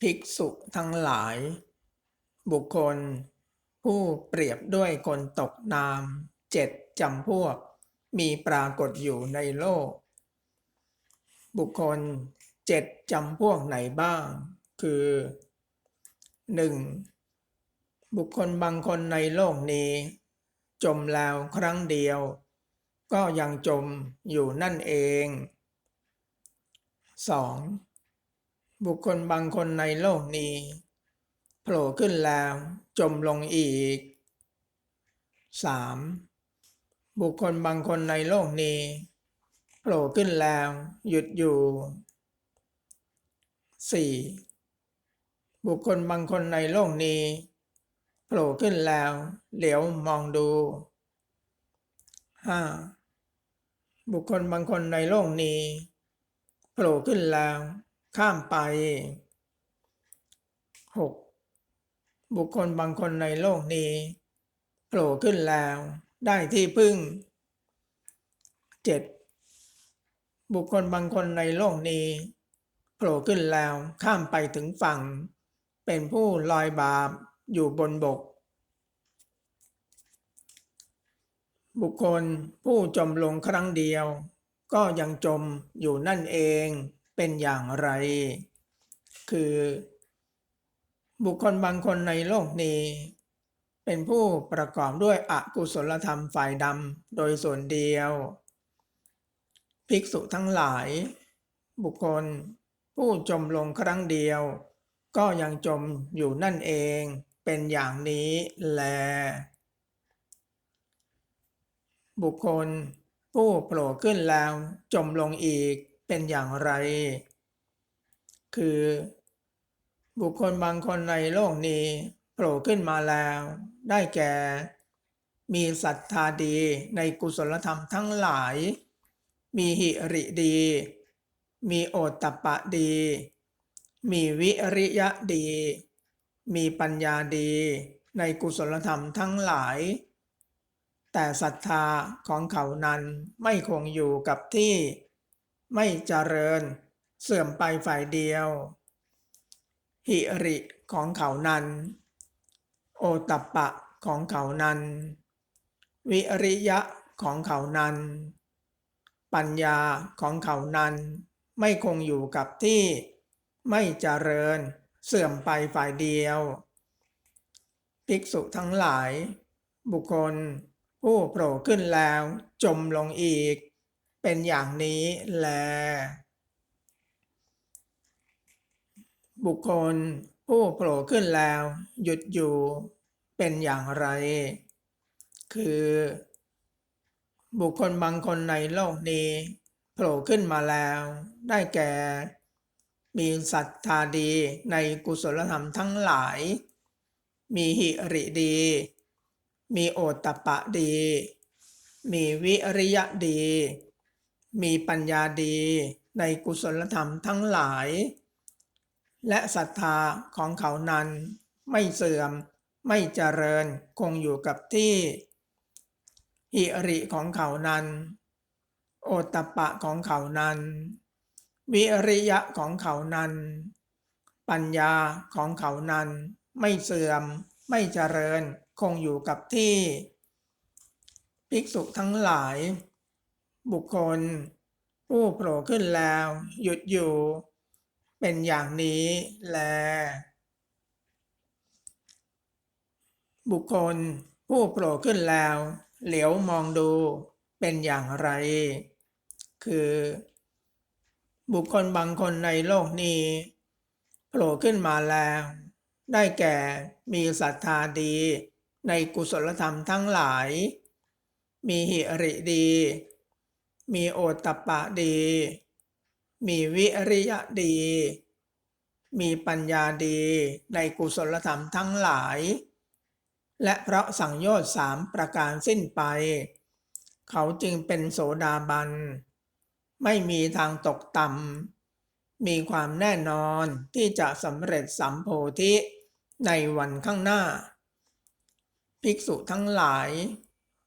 ภิกษุทั้งหลาย บุคคล ผู้เปรียบด้วยคนตกน้ำเจ็ดจำพวก มีปรากฏอยู่ในโลก บุคคลเจ็ดจำพวกไหนบ้าง คือ 1. บุคคลบางคนในโลกนี้ จมแล้วครั้งเดียว ก็ยังจมอยู่นั่นเอง 2. บุคคลบางคนในโลกนี้ โผล่ขึ้นแล้วจมลงอีก 3. บุคคลบางคนในโลกนี้โผล่ขึ้นแล้ว หยุดอยู่ 4. บุคคลบางคนในโลกนี้โผล่ขึ้นแล้ว เหลียวมองดู 5. บุคคลบางคนในโลกนี้โผล่ขึ้นแล้ว ข้ามไป 6. บุคคลบางคนในโลกนี้โผล่ขึ้นแล้ว ได้ที่พึ่ง 7. บุคคลบางคนในโลกนี้โผล่ขึ้นแล้วข้ามไปถึงฝั่ง เป็นผู้ลอยบาปอยู่บนบก บุคคลผู้จมลงครั้งเดียว ก็ยังจมอยู่นั่นเอง เป็นอย่างไร คือ บุคคลบางคนในโลกนี้ เป็นผู้ประกอบด้วยอกุศลธรรมฝ่ายดำโดยส่วนเดียว ภิกษุทั้งหลาย บุคคล ผู้จมลงครั้งเดียว ก็ยังจมอยู่นั่นเองเป็นอย่างนี้แล บุคคลผู้โผล่ขึ้นแล้วจมลงอีก เป็นอย่างไร คือบุคคลบางคนในโลกนี้โผล่ขึ้นมาแล้ว ได้แก่ มีศรัทธาดีในกุศลธรรมทั้งหลาย มีหิริดี มีโอตตปปะดี มีวิริยะดี มีปัญญาดีในกุศลธรรมทั้งหลาย แต่ศรัทธาของเขานั้นไม่คงอยู่กับที่ ไม่เจริญ เสื่อมไปฝ่ายเดียว หิริของเขานั้น โอตัปปะของเขานั้น วิริยะของเขานั้น ปัญญาของเขานั้น ไม่คงอยู่กับที่ ไม่เจริญ เสื่อมไปฝ่ายเดียว ภิกษุทั้งหลาย บุคคล ผู้โผล่ขึ้นแล้วจมลงอีก เป็นอย่างนี้แล บุคคลผู้โผล่ขึ้นแล้ว หยุดอยู่เป็นอย่างไร คือ บุคคลบางคนในโลกนี้โผล่ขึ้นมาแล้ว ได้แก่ มีศรัทธาดีในกุศลธรรมทั้งหลาย มีหิริดี มีโอตตปปะดี มีวิริยะดี มีปัญญาดีในกุศลธรรมทั้งหลาย และศรัทธาของเขานั้นไม่เสื่อมไม่เจริญคงอยู่กับที่หิริของเขานั้น โอตปะของเขานั้น วิริยะของเขานั้น ปัญญาของเขานั้น ไม่เสื่อมไม่เจริญคงอยู่กับที่ ภิกษุทั้งหลาย บุคคล ผู้โผล่ขึ้นแล้ว หยุดอยู่ เป็นอย่างนี้แล บุคคล ผู้โผล่ขึ้นแล้ว เหลียวมองดูเป็นอย่างไร คือ บุคคลบางคนในโลกนี้โผล่ขึ้นมาแล้ว ได้แก่มีศรัทธาดีในกุศลธรรมทั้งหลาย มีหิริดี มีโอตปปะดี มีวิริยะดี มีปัญญาดี ในกุศลธรรมทั้งหลาย และเพราะสังโยชน์สามประการสิ้นไป เขาจึงเป็นโสดาบัน ไม่มีทางตกต่ำมีความแน่นอนที่จะสำเร็จสัมโพธิในวันข้างหน้า ภิกษุทั้งหลาย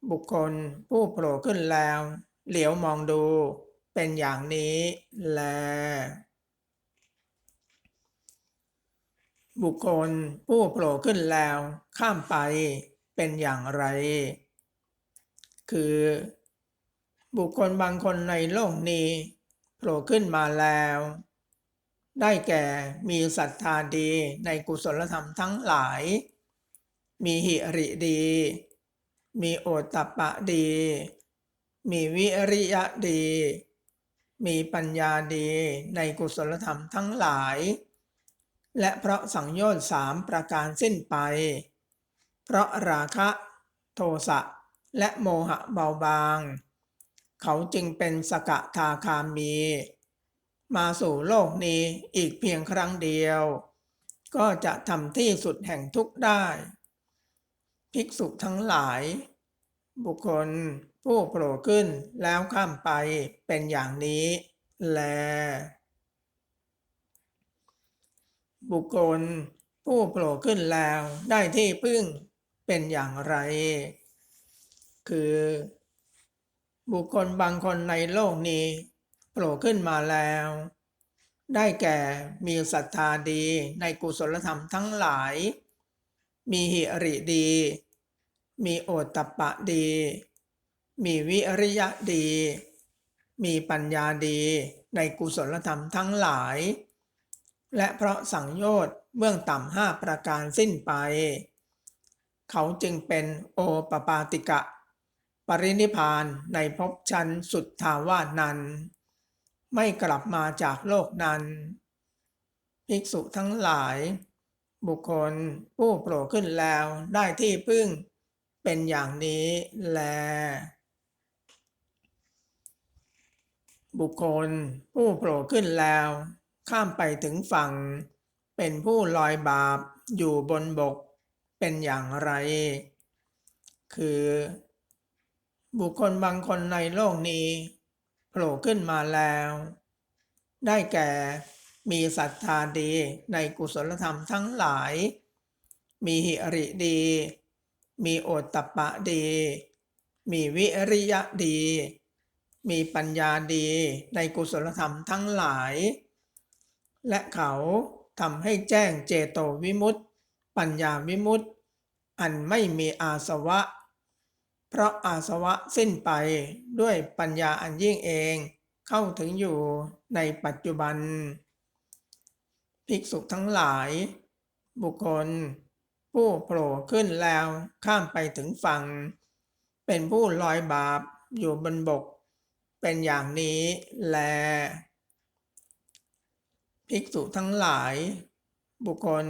บุคคลผู้โผล่ขึ้นแล้ว เหลียวมองดู เป็นอย่างนี้แล บุคคลผู้โผล่ขึ้นแล้ว ข้ามไปเป็นอย่างไร คือ บุคคลบางคนในโลกนี้โผล่ขึ้นมาแล้ว ได้แก่มีศรัทธาดีในกุศลธรรมทั้งหลาย มีหิริดี มีโอตตัปปะดี มีวิริยะดี มีปัญญาดีในกุศลธรรมทั้งหลาย และเพราะสังโยชน์สามประการสิ้นไป เพราะราคะโทสะและโมหะเบาบาง เขาจึงเป็นสกทาคามี มาสู่โลกนี้อีกเพียงครั้งเดียว ก็จะทำที่สุดแห่งทุกข์ได้ ภิกษุทั้งหลาย บุคคลผู้โผล่ขึ้นแล้วข้ามไปเป็นอย่างนี้แล บุคคลผู้โผล่ขึ้นแล้วได้ที่พึ่งเป็นอย่างไร คือ บุคคลบางคนในโลกนี้โผล่ขึ้นมาแล้ว ได้แก่มีศรัทธาดีในกุศลธรรมทั้งหลาย มีหิริดี มีโอตปะดี มีวิริยะดี มีปัญญาดีในกุศลธรรมทั้งหลาย และเพราะสังโยชน์เบื้องต่ำห้าประการสิ้นไป เขาจึงเป็นโอปปาติกะ ปรินิพพานในภพชั้นสุดทาวาสนั้น ไม่กลับมาจากโลกนั้น ภิกษุทั้งหลาย บุคคลผู้โผล่ขึ้นแล้วได้ที่พึ่ง เป็นอย่างนี้แล บุคคลผู้โผล่ขึ้นแล้ว ข้ามไปถึงฝั่ง เป็นผู้ลอยบาปอยู่บนบกเป็นอย่างไร คือ บุคคลบางคนในโลกนี้โผล่ขึ้นมาแล้ว ได้แก่มีศรัทธาดีในกุศลธรรมทั้งหลาย มีหิริดี มีโอตตัปปะดี มีวิริยะดี มีปัญญาดีในกุศลธรรมทั้งหลาย และเขาทำให้แจ้งเจโตวิมุตติ ปัญญาวิมุตติ อันไม่มีอาสวะ เพราะอาสวะสิ้นไปด้วยปัญญาอันยิ่งเองเข้าถึงอยู่ในปัจจุบัน ภิกษุทั้งหลาย บุคคล ผู้โผล่ขึ้นแล้วข้ามไปถึงฝั่ง เป็นผู้ลอยบาปอยู่บนบก เป็นอย่างนี้แล ภิกษุทั้งหลาย บุคคล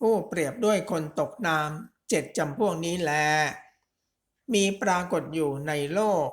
ผู้เปรียบด้วยคนตกน้ำเจ็ดจำพวกนี้แล มีปรากฏอยู่ในโลก